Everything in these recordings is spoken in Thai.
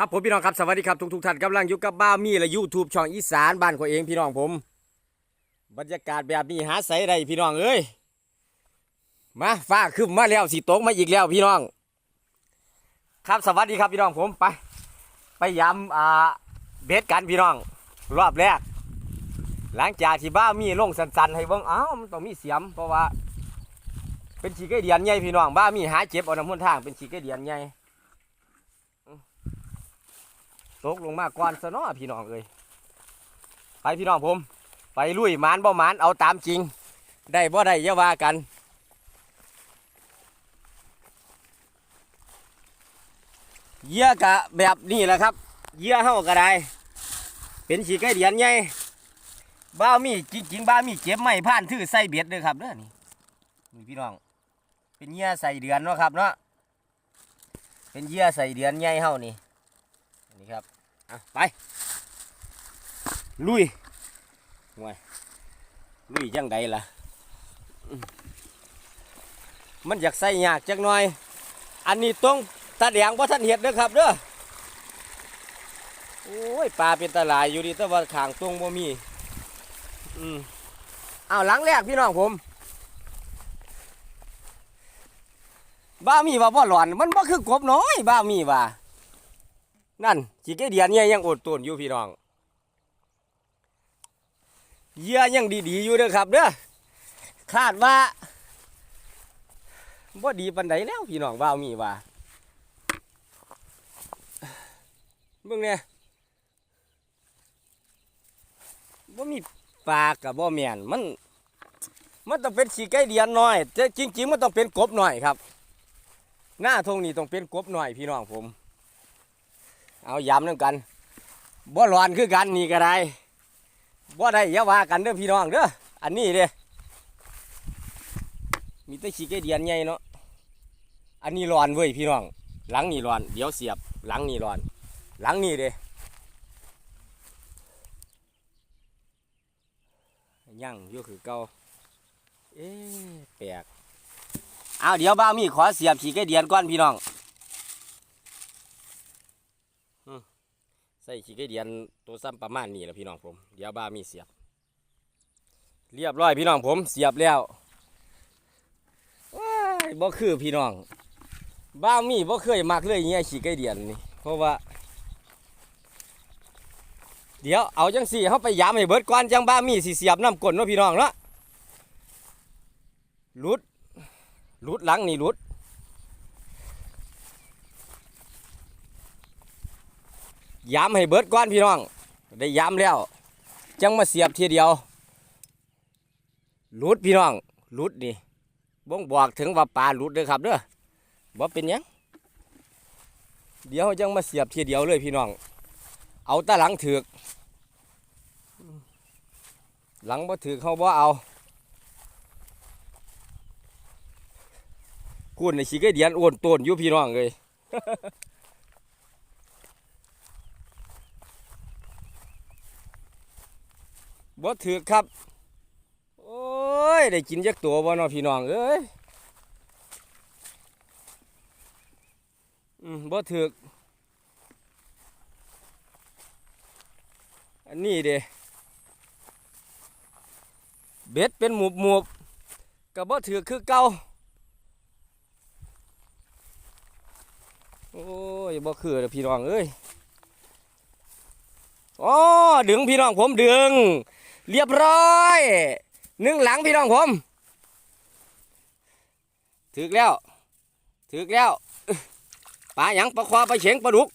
ครับผมพี่น้องครับสวัสดีครับทุกทุกท่านกำลังอยู่กับบ้ามีและยูทูบช่องอีสานบ้านของเองพี่น้องผม บรรยากาศแบบนี้หาใส่ได้พี่น้องเอ้ยมาฟ้าขึ้นมาแล้วสีตกมาอีกแล้วพี่น้อง ครับสวัสดีครับพี่น้องผมไป ไปยำอ่าเบ็ดกันพี่น้อง รอบแรก หลังจากที่บ้ามีลงสันๆให้เบิ่งอ้าวมันต้องมีเสียมเพราะว่า เป็นฉีกไก่เดียนใหญ่พี่น้องบ้ามีหาเจ็บเอาน้ำมันทางเป็นฉีกไก่เดียนใหญ่ ตกลงมาก่อนซะเนาะพี่น้องเอ้ยไปพี่น้องผม ไปลุยมานบ่มานเอาตามจริง ได้บ่ได้อย่าว่ากันเยื่อกะแบบนี้แหละครับเยื่อเฮาก็ได้เป็นสีไก่เดียนใหญ่บ้ามีจริงๆบ้ามีเก็บไม้ผ่านถือใส่เบ็ดเด้อครับเด้อนี่นี่พี่น้อง เป็นเยื่อใส่เดือนเนาะครับเนาะเป็นเยื่อใส่เดือนใหญ่เฮานี่ นี่ครับอะไปลุยห่วยลุยจังใดล่ะ มันอยากใส่ยากจักหน่อย อันนี้ต้องตาแดงว่าะท่านเห็ดเด้อครับเด้อโอ้ยปลาเป็นตาลายอยู่ดีแต่ว่าขางตรงบ่มี อืมเอาหลังแรกพี่น้องผมบ้ามีว่าบ่หลอน มันบ่คือกบน้อย บ้ามีว่า นั่นจีเกเดียนเนี่ยยังอดตนอยู่พี่น้องเยื่อยังดีๆอยู่เด้อครับเด้อคาดว่าบ่ดีปันใดแล้วพี่น้องว่ามีว่าเบิ่งเนี่ยบ่มีปลากับบ่แมนมันมันต้องเป็นสีไก่เดียนน้อยแต่จริง ๆ มันต้องเป็นกบหน่อยครับ หน้าทงนี้ต้องเป็นกบหน่อยพี่น้องผม เอาย้ำนั่นกันบ่ร้อนคือกันนี่ก็ได้บ่ได้ยาว่ากันเด้อพี่น้องเด้ออันนี้เด้มีแต่ขี้ไก่เดียนใหญ่เนาะอันนี้ร้อนเว้ยพี่น้อง หลังนี่ร้อน เดี๋ยวเสียบหลังนี่ร้อน หลังนี่เด้ยังยู่คือเก่าเอ๊ะแปลกเอาเดี๋ยวบ้ามีขอเสียบขี้ไก่เดียนก่อนพี่น้อง ส่ขี้ไก่เดียนตัวซ้ำประมาณนี้แหละพี่น้องผม เดี๋ยวบ้ามีเสียบ เรียบร้อยพี่น้องผมเสียบแล้วว้ายบ่คือพี่น้อง บ้ามีบ่เคยมักเลยเงี้ยขี้ไก่เดียนนี่เพราะว่า เดี๋ยวเอาจังสี่เขาไปย้ำให้เบิดก่อนจังบ้ามีสิเสียบน้ำกลนเนาะพี่น้องเนาะหลุดหลุดหลังนี่หลุด ย้ำให้เบิดก้อนพี่น้อง ได้ย้ำแล้ว จังมาเสียบทีเดียวหลุดพี่น้องหลุดนี่บ่งบอกถึงว่าปลาหลุดเด้อครับเด้อบ่เป็นยังเดี๋ยวจังมาเสียบทีเดียวเลยพี่น้อง เอาตาหลังถือกหลังบ่ถือเขาบ่เอาคุณในสีก่เดียนโอนต้นอยู่พี่น้องเลย บ่ถือครับ โอ้ย ได้กินจักตัวบ่เนาะพี่น้องเอ้ยอืมบ่ถือกอันนี้เด้เบ็ดเป็นหมูบหมูบกับบ่ถือกคือเก่าโอ้ยบ่คือเด้อพี่น้องเอ้ยอ๋อดึงพี่น้องผมดึง เรียบร้อยหนึ่งหลังพี่น้องผมถึกแล้วถึกแล้วปลาหยังปลาควาปลาเฉงปลาดุก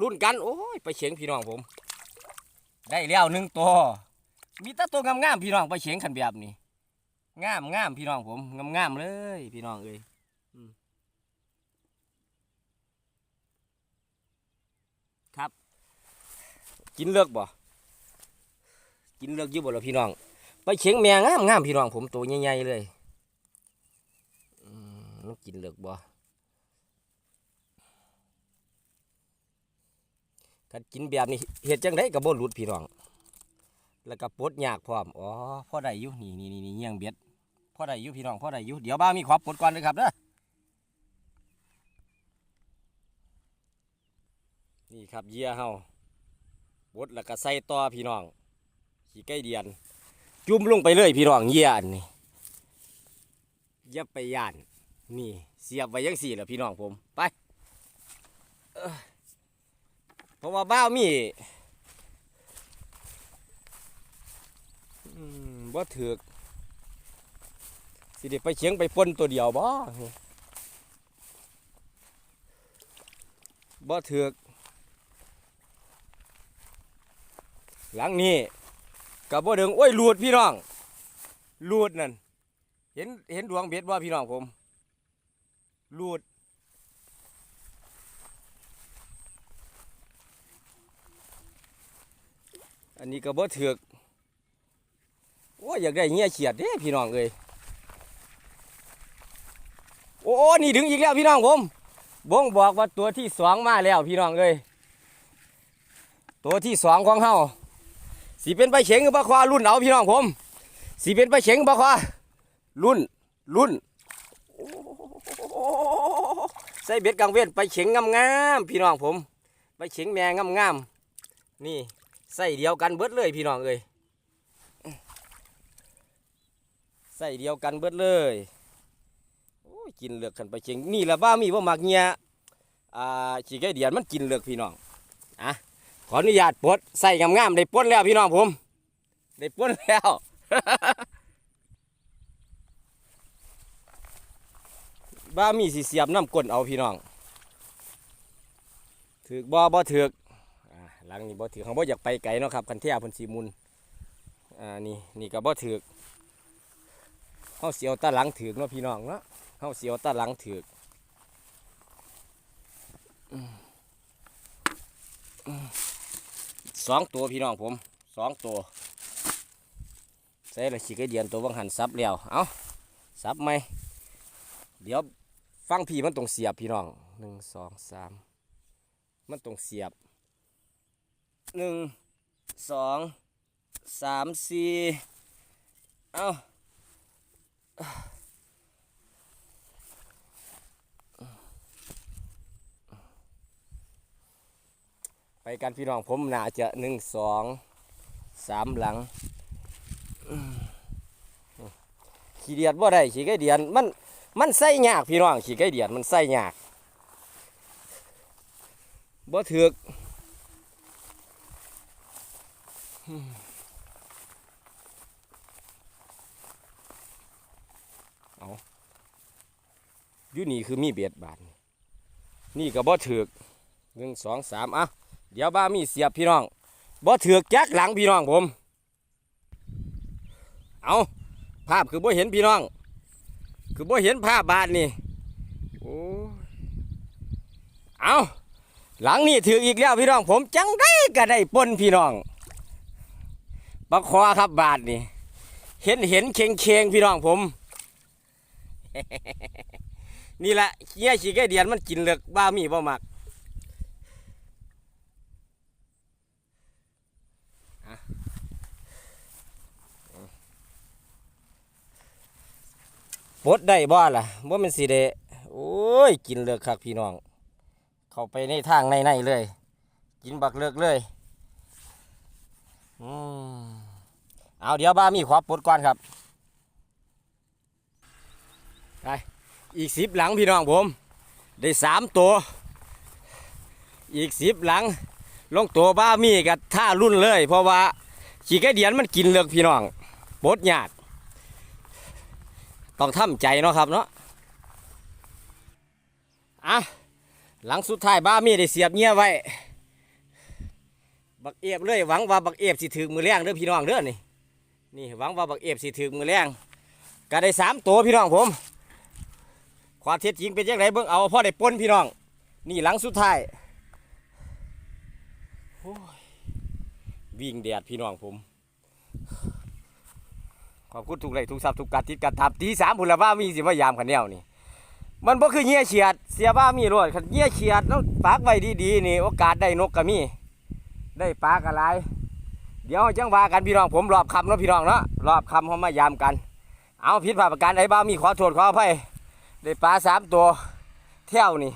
รุ่นกันโอ้ยปลาเฉงพี่น้องผม ได้แล้วหนึ่งตัวมีแตาตัวงามๆพี่น้องปลาเฉงขันแบบนี้งามงามพี่น้องผมงามงามเลยพี่น้องเอ้ยครับ กินเลือกบ่ กินเลือกอยู่บ่ล่ะพี่น้อง ไปเชียงแมงงามงามพี่น้องผมตัวใหญ่ๆเลยอืมมันกินเลือกบ่กันกินแบบนี้เห็ดจังไดกับบ่หลุดพี่น้อง แล้วก็ปลดยากพร้อม อ๋อพ่อได้ยู่นี่นี่นี่นี่เงี้ยงเบ็ดพ่อได้ยู่พี่น้องพ่อได้ยู่เดี๋ยวบ้ามีขอปดก่อนเลยครับเด้อนี่ครับเยี่ยเฮาบดแล้วก็ใส่ต่อพี่น้อง ขี้ไก่เดียน จุ่มลงไปเลยพี่น้องเยี่ยนนี้อย่าไปย่าน นี่ เสียบไว้ยังสี่แหละพี่น้องผมไปเพราะว่าบ้ามีอืมบ่ถือกสิเด็ไปเชียงไปปนตัวเดียวบ่บ่ถือกหลังนี้ กับบ่เดึงโอ้ยหลุดพี่น้องหลุดนั่นเห็นเห็นดวงเบ็ดบ่พี่น้องผมหลุดอันนี้ก็บ่ถือกโอ้ยอยากได้เงี้ยเฉียดเด้พี่น้องเอ้ยโอ้โอ้นี่ดึงอีกแล้วพี่น้องผมบ่งบอกว่าตัวที่สองมาแล้วพี่น้องเอ้ยตัวที่สองของเฮา สีเป็นไปเฉงบปลาควารุ่นเอาพี่น้องผมสีเป็นไปเฉงบปลาควารุ่นรุ่นใส่เบ็ดกังเวียนไปเฉียงงามๆพี่น้องผม ไปเฉงแมงงามๆนี่ใส่เดียวกันเบิดเลยพี่น้องเอ้ยใส่เดียวกันเบิดเลยโอ้ยกินเลือกขันไปเชียงนี่แหละบ้ามีว่ามักเงียอ่าขี้ไก่เดียนมันกินเลือกพี่น้องอะ ขออนุญาตปลดใส่งามๆได้ปลดแล้วพี่น้องผม ได้ปลดแล้วบ้ามีสีเสียบน้ำก้นเอาพี่น้องถือบ่บ่ถือหลังนี้บ่ถือเขาบ่อยากไปไกลเนาะครับคันเทียพิ่นสีมุนอ่านี่นี่ก็บ่ถือกเฮาเสียวตาหลังถือเนาะพี่น้องเนาะเฮาเสียวตาหลังถืออืม สองตัวพี่น้องผมสองตัวใส่ละขี้ไก่เดียนตัววังหันซับแล้วเอาซับไหมเดี๋ยวฟังพี่มันต้องเสียบพี่น้องหนึ่งสองสามมันต้องเสียบหนึ่งสองสามสี่เอา ไปกันพี่น้องผมน่าจะหนึ่งสองสามหลังขี้เดียดบ่ได้ขี้ไก่เดียนมันมันใส่ยากพี่น้องขี้ไก่เดียนมันใส่ยากบ่ถือกอยู่นี่คือมีเบียดบาทนี่นี่ก็บ่ถือกหนึ่งสองสามอะ เดี๋ยวบ้ามีเสียบพี่น้องบ่ถือกจักหลังพี่น้องผม เอาภาพคือบ่เห็นพี่น้อง คือบ่เห็นภาพบาทนี่โอ้เอาหลังนี่ถือกอีกแล้วพี่น้อง ผมจังได้ก็ได้ปนพี่น้องปลาคอครับบาทนี่ เห็นเห็นเคียงเคียงพี่น้องผม นี่แหละเงี้ยขี้ไก่เดียนมันกินเลือกบ้ามีบ่มัก ปดได้บ่ล่ะว่ามันสิเดโอ้ย กินเลือกคักพี่น้อง เข้าไปในทางในในเลย กินบักเลือกเลยอืมเอาเดี๋ยวบ้ามีขอปดก่อนครับไอีกสิบหลังพี่น้องผม ได้สามตัว อีกสิบหลัง ลงตัวบ้ามีกับท่ารุ่นเลย เพราะว่า ขี้ไก่เดียนมันกินเลือกพี่น้องปลดยาก ต้องทำใจเนาะครับเนาะอะหลังสุดท้ายบ้ามีได้เสียบเงี้ยไว้ บักเอฟเลยหวังว่าบักเอฟสิถึงมือแรงเด้อพี่น้องเด้อนี่นี่หวังว่าบักเอฟสิถึงมือแรงก็ได้สามตัวพี่น้องผมความเท็จจริงเป็นยังไงเบิ่งเอาพ่อได้ปนพี่น้อง นี่หลังสุดท้ายวิ่งแดดพี่น้องผม ขอบคุณทุกไลค์ทุกซับทุกการติดการตามตีสามบุรบ้ามีสิว่ายามขันแนวนี่มันบ่คือเงี้ยเฉียด เสียบ้ามีรวดขันเงี้ยเฉียดแล้วปากไว้ดีๆนี่โอกาสได้นกก็มี ได้ปลากอะไร เดี๋ยวจังว่ากันพี่น้องผมรอบคำเนาะพี่น้องเนาะรอบคำเขามายามกัน เอาผิดพลาประการใดบ้ามีขอโทษขออภัยได้ปลาสามตัวเที่ยวนี่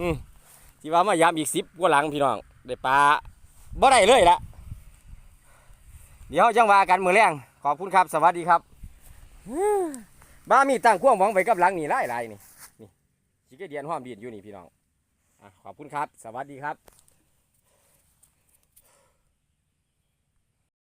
อืมที่ว่ามายามอีกสิบกว่าหลังพี่น้องได้ปลาบ่ได้เลยละเดี๋ยวจังว่ากันมือแรง ขอบคุณครับ สวัสดีครับบ้ามีตั้งควงมหวังไว้กับหลังนี่ไลายๆนี่นี่สิเกเดียนห้อมดีนอยู่นี่พี่น้องอขอบคุณครับ สวัสดีครับ